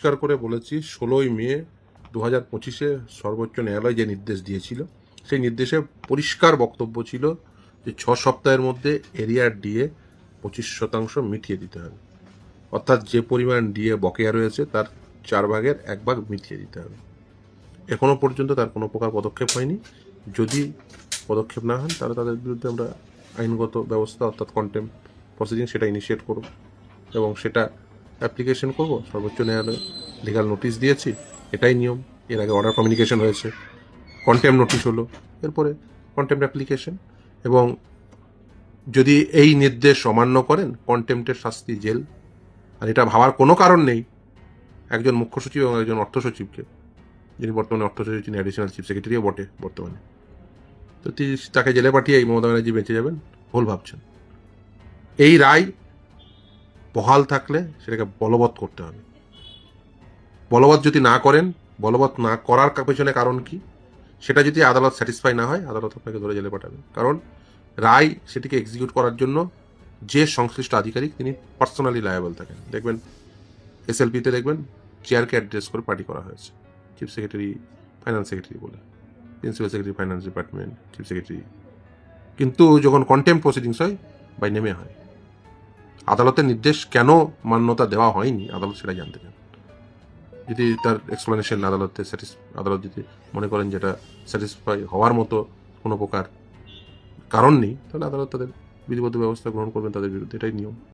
পরিষ্কার করে বলেছি, ষোলোই মে দু হাজার পঁচিশে সর্বোচ্চ ন্যায়ালয় যে নির্দেশ দিয়েছিল, সেই নির্দেশে পরিষ্কার বক্তব্য ছিল যে ছ সপ্তাহের মধ্যে এরিয়ার ডিএ পঁচিশ শতাংশ মিটিয়ে দিতে হবে। অর্থাৎ যে পরিমাণ ডিএ বকেয়া রয়েছে, তার চার ভাগের এক ভাগ মিটিয়ে দিতে হবে। এখনও পর্যন্ত তার কোনো প্রকার পদক্ষেপ হয়নি। যদি পদক্ষেপ না হন, তাহলে তাদের বিরুদ্ধে আমরা আইনগত ব্যবস্থা, অর্থাৎ কন্টেম প্রসিডিং সেটা ইনিশিয়েট করব এবং সেটা অ্যাপ্লিকেশন করব? সর্বোচ্চ ন্যায়ালয়ে লিগাল নোটিশ দিয়েছি, এটাই নিয়ম। এর আগে অর্ডার কমিউনিকেশন হয়েছে। কন্টেম নোটিশ হলো। এরপরে কন্টেম্প অ্যাপ্লিকেশন এবং যদি এই নির্দেশ অমান্য করেন কন্টেম্পটের শাস্তি জেল। আর এটা ভাবার কোনো কারণ নেই। একজন মুখ্য সচিব এবং একজন অর্থ সচিবকে, যিনি বর্তমানে অর্থ সচিব, তিনি অ্যাডিশনাল চিফ সেক্রেটারিও বটে বর্তমানে। তো তিনি তাকে জেলে পাঠিয়ে এই মমতা ব্যানার্জি বেঁচে যাবেন, ভুল ভাবছেন। এই রায় বহাল থাকলে সেটাকে বলবৎ করতে হবে। বলবৎ যদি না করেন, বলবৎ না করার পেছনে কারণ কি? সেটা যদি আদালত স্যাটিসফাই না হয়, আদালত আপনাকে ধরে জেলে পাঠাবে। কারণ রায় সেটিকে এক্সিকিউট করার জন্য যে সংশ্লিষ্ট আধিকারিক তিনি পার্সোনালি লায়াবল থাকেন। দেখবেন এসএলপিতে দেখবেন চেয়ারকে অ্যাড্রেস করে পার্টি করা হয়েছে। চিফ সেক্রেটারি ফাইন্যান্স সেক্রেটারি বলে। Principal secretary finance department chief secretary কিন্তু যখন কন্টেম্প প্রসিডিংস হয় বাই নেমে হয়। আদালতের নির্দেশ কেন মান্যতা দেওয়া হয়নি? আদালত সেটা জানতে চান। যদি তার এক্সপ্লেনেশন আদালতে স্যাটিস আদালত যদি মনে করেন যেটা স্যাটিসফাই হওয়ার মতো কোনো প্রকার কারণ নেই, তাহলে আদালত তাদের বিধিবদ্ধ ব্যবস্থা গ্রহণ করবেন তাদের বিরুদ্ধে। এটাই নিয়ম।